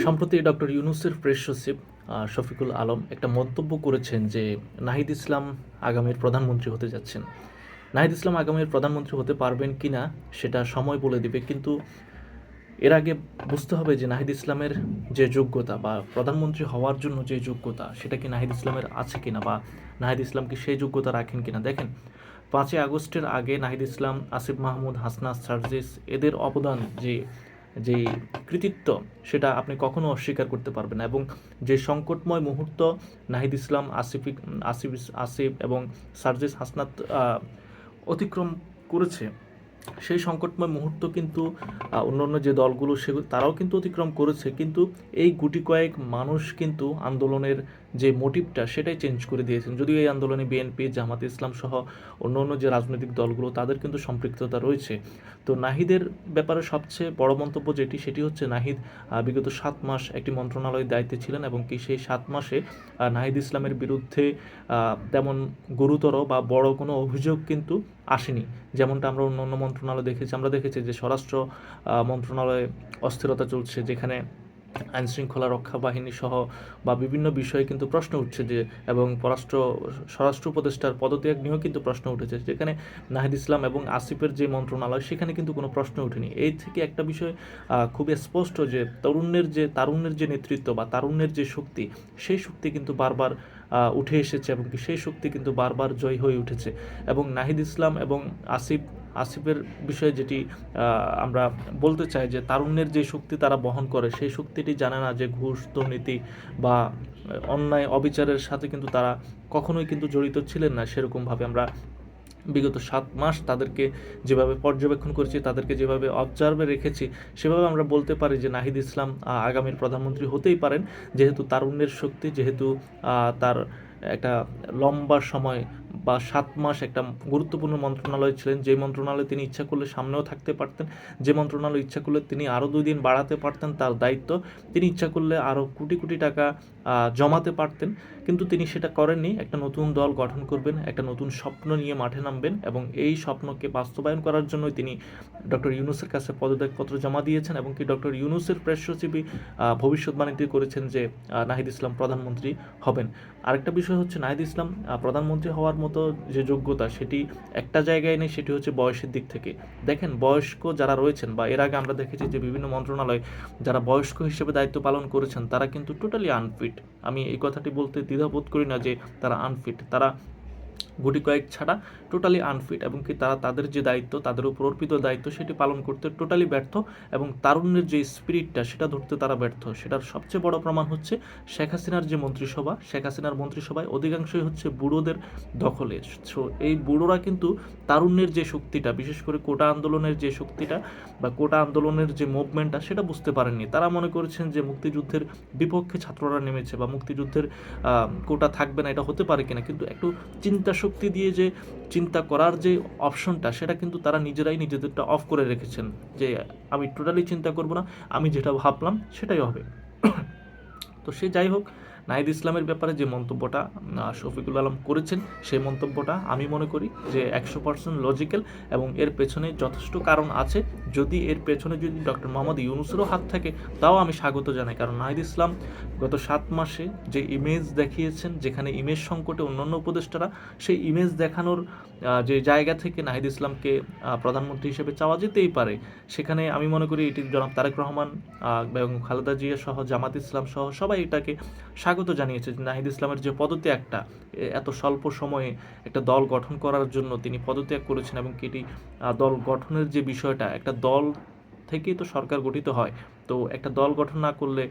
সম্প্রতি ডক্টর ইউনুসের প্রেস সচিব শফিকুল আলম একটা মন্তব্য করেছেন যে নাহিদ ইসলাম আগামীর প্রধানমন্ত্রী হতে যাচ্ছেন। নাহিদ ইসলাম আগামীর প্রধানমন্ত্রী হতে পারবেন কি না সেটা সময় বলে দিবে, কিন্তু এর আগে বুঝতে হবে যে নাহিদ ইসলামের যে যোগ্যতা বা প্রধানমন্ত্রী হওয়ার জন্য যে যোগ্যতা, সেটা কি নাহিদ ইসলামের আছে কিনা বা নাহিদ ইসলাম কি সেই যোগ্যতা রাখেন কিনা। দেখেন, পাঁচই আগস্টের আগে নাহিদ ইসলাম, আসিফ মাহমুদ হাসনা সার্জিস এদের অবদান যে যে কৃতিত্ব, সেটা আপনি কখনো অস্বীকার করতে পারবেন না এবং যে সংকটময় মুহূর্ত নাহিদ ইসলাম, আসিফ আসিফ আসিফ এবং সার্জিস হাসনাত অতিক্রম করেছে সেই সংকটময় মুহূর্ত কিন্তু অন্যান্য যে দলগুলো সেগুলো তারাও কিন্তু অতিক্রম করেছে। কিন্তু এই গুটি কয়েক মানুষ কিন্তু আন্দোলনের যে মোটিভটা সেটাই চেঞ্জ করে দিয়েছেন। যদিও এই আন্দোলনে বিএনপি জামাত ইসলাম সহ অন্য অন্য যে রাজনৈতিক দলগুলো, তাদের কিন্তু সম্পৃক্ততা রয়েছে। তো নাহিদের ব্যাপারে সবচেয়ে বড় মন্তব্য যেটি, সেটি হচ্ছে নাহিদ বিগত সাত মাস একটি মন্ত্রণালয়ের দায়িত্বে ছিলেন এবং কি সেই সাত মাসে নাহিদ ইসলামের বিরুদ্ধে তেমন গুরুতর বা বড় কোনো অভিযোগ কিন্তু আসেনি। যেমনটা আমরা অন্য অন্য মন্ত্রণালয় দেখেছি, আমরা দেখেছি যে স্বরাষ্ট্র মন্ত্রণালয়ে অস্থিরতা চলছে, যেখানে আইন শৃঙ্খলা রক্ষা বাহিনী সহ বা বিভিন্ন বিষয়ে কিন্তু প্রশ্ন উঠছে যে, এবং পররাষ্ট্র, স্বরাষ্ট্র উপদেষ্টার পদত্যাগ নিয়েও কিন্তু প্রশ্ন উঠেছে, যেখানে নাহিদ ইসলাম এবং আসিফের যে মন্ত্রণালয়, সেখানে কিন্তু কোনো প্রশ্ন উঠেনি। এই থেকে একটা বিষয় খুবই স্পষ্ট যে, তরুণের যে, তারুণ্যের যে নেতৃত্ব বা তারুণ্যের যে শক্তি, সেই শক্তি কিন্তু বারবার উঠে এসেছে এবং সেই শক্তি কিন্তু বারবার জয় হয়ে উঠেছে। এবং নাহিদ ইসলাম এবং আসিফ, আসিফের বিষয়ে যেটি আমরা বলতে চাই যে তারুণ্যের যে শক্তি তারা বহন করে, সেই শক্তিটি জানে না যে ঘুষ, দুর্নীতি বা অন্যায়, অবিচারের সাথে কিন্তু তারা কখনোই কিন্তু জড়িত ছিলেন না। সেরকমভাবে আমরা বিগত সাত মাস তাদেরকে যেভাবে পর্যবেক্ষণ করেছি, তাদেরকে যেভাবে অবজার্ভে রেখেছি, সেভাবে আমরা বলতে পারি যে নাহিদ ইসলাম আগামীর প্রধানমন্ত্রী হতেই পারেন। যেহেতু তারুণ্যের শক্তি, যেহেতু তার একটা লম্বা সময় বা সাত মাস একটা গুরুত্বপূর্ণ মন্ত্রণালয় ছিলেন। যে মন্ত্রণালয়ে তিনি ইচ্ছা করলে সামনেও থাকতে পারতেন যে মন্ত্রণালয় ইচ্ছা করলে তিনি আরও দুই দিন বাড়াতে পারতেন তার দায়িত্ব তিনি ইচ্ছা করলে আরও কোটি কোটি টাকা জমাতে পারতেন। কিন্তু তিনি সেটা করেননি। একটা নতুন দল গঠন করবেন একটা নতুন স্বপ্ন নিয়ে মাঠে নামবেন এবং এই স্বপ্নকে বাস্তবায়ন করার জন্যই তিনি ডক্টর ইউনুসের কাছে পদত্যাগপত্র জমা দিয়েছেন এবং কি ডক্টর ইউনুসের প্রেস সচিবই আহ, ভবিষ্যৎবাণীতে করেছেন যে নাহিদ ইসলাম প্রধানমন্ত্রী হবেন। আরেকটা বিষয় হচ্ছে নাহিদ ইসলাম প্রধানমন্ত্রী হওয়ার মতো যে যোগ্যতা, সেটি একটা জায়গায় নেই, সেটি হচ্ছে বয়সের দিক থেকে। দেখেন, বয়স্ক যারা রয়েছেন বা এর আগে আমরা দেখেছি যে বিভিন্ন মন্ত্রণালয় যারা বয়স্ক হিসেবে দায়িত্ব পালন করেছেন, তারা কিন্তু টোটালি আনফিট আমি এই কথাটি বলতে দ্বিধাবোধ করি না যে তারা আনফিট তারা গুটি কয়েক ছাড়া টোটালি আনফিট এবং কি তারা তাদের যে দায়িত্ব, তাদের উপর অর্পিত দায়িত্ব সেটি পালন করতে টোটালি ব্যর্থ এবং তারুণ্যের যে স্পিরিটটা সেটা ধরতে তারা ব্যর্থ। সেটার সবচেয়ে বড় প্রমাণ হচ্ছে শেখ হাসিনার যে মন্ত্রিসভা। শেখ হাসিনার মন্ত্রিসভায় অধিকাংশই হচ্ছে বুড়োদের দখলে। সো এই বুড়োরা কিন্তু তারুণ্যের যে শক্তিটা, বিশেষ করে কোটা আন্দোলনের যে শক্তিটা বা কোটা আন্দোলনের যে মুভমেন্টটা সেটা বুঝতে পারেননি। তারা মনে করেছেন যে মুক্তিযুদ্ধের বিপক্ষে ছাত্ররা নেমেছে বা মুক্তিযুদ্ধের কোটা থাকবে না, এটা হতে পারে কিনা। কিন্তু একটু চিন্তা শক্তি দিয়ে যে চিন্তা করার যে অপশনটা, সেটা কিন্তু তারা নিজেরাই নিজেদেরটা অফ করে রেখেছেন যে আমি টোটালি চিন্তা করব না, আমি যেটা ভাবলাম সেটাই হবে। তো সে যাই হোক নাহিদ ইসলামের ব্যাপারে যে মন্তব্যটা শফিকুল আলম করেছেন, সেই মন্তব্যটা আমি মনে করি যে একশো পার্সেন্ট লজিক্যাল এবং এর পেছনে যথেষ্ট কারণ আছে। যদি এর পেছনে যদি ডক্টর মোহাম্মদ ইউনুসেরও হাত থাকে, তাও আমি স্বাগত জানাই। কারণ নাহিদ ইসলাম গত সাত মাসে যে ইমেজ দেখিয়েছেন, যেখানে ইমেজ সংকটে অন্যান্য উপদেষ্টারা, সেই ইমেজ দেখানোর যে জায়গা থেকে নাহিদ ইসলামকে প্রধানমন্ত্রী হিসেবে চাওয়া যেতেই পারে, সেখানে আমি মনে করি এটি জনাব তারেক রহমান এবং খালেদা জিয়া সহ জামাত ইসলাম সহ সবাই এটাকে জানিয়েছে যে নাহিদ ইসলামের যে পদত্যাগটা এত স্বল্প সময়ে একটা দল গঠন করার জন্য তিনি পদত্যাগ করেছেন এবং কেটি দল গঠনের যে বিষয়টা, একটা দল থেকেই তো সরকার গঠিত হয়। তো একটা দল গঠন না করলে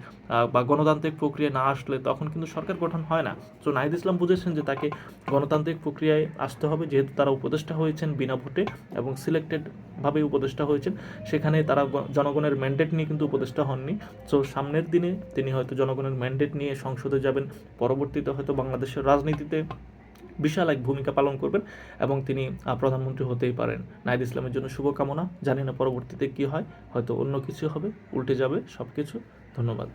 বা গণতান্ত্রিক প্রক্রিয়া না আসলে তখন কিন্তু সরকার গঠন হয় না। তো নাহিদ ইসলাম বুঝেছেন যে তাকে গণতান্ত্রিক প্রক্রিয়ায় আসতে হবে, যেহেতু তারা উপদেষ্টা হয়েছেন বিনা ভোটে এবং সিলেক্টেড ভাবে উপদেষ্টা হয়েছেন। সেখানে তারা জনগণের ম্যান্ডেট নিয়ে কিন্তু উপদেষ্টা হননি। তো সামনের দিনে তিনি হয়তো জনগণের ম্যান্ডেট নিয়ে সংসদে যাবেন, পরবর্তীতে হয়তো বাংলাদেশের রাজনীতিতে বিশাল এক ভূমিকা পালন করবেন এবং তিনি প্রধানমন্ত্রী হতেই পারেন। নাহিদ ইসলামের জন্য শুভকামনা। জানি না পরবর্তীতে কি হয়, হয়তো অন্য কিছু হবে, উল্টে যাবে সব কিছু ধন্যবাদ।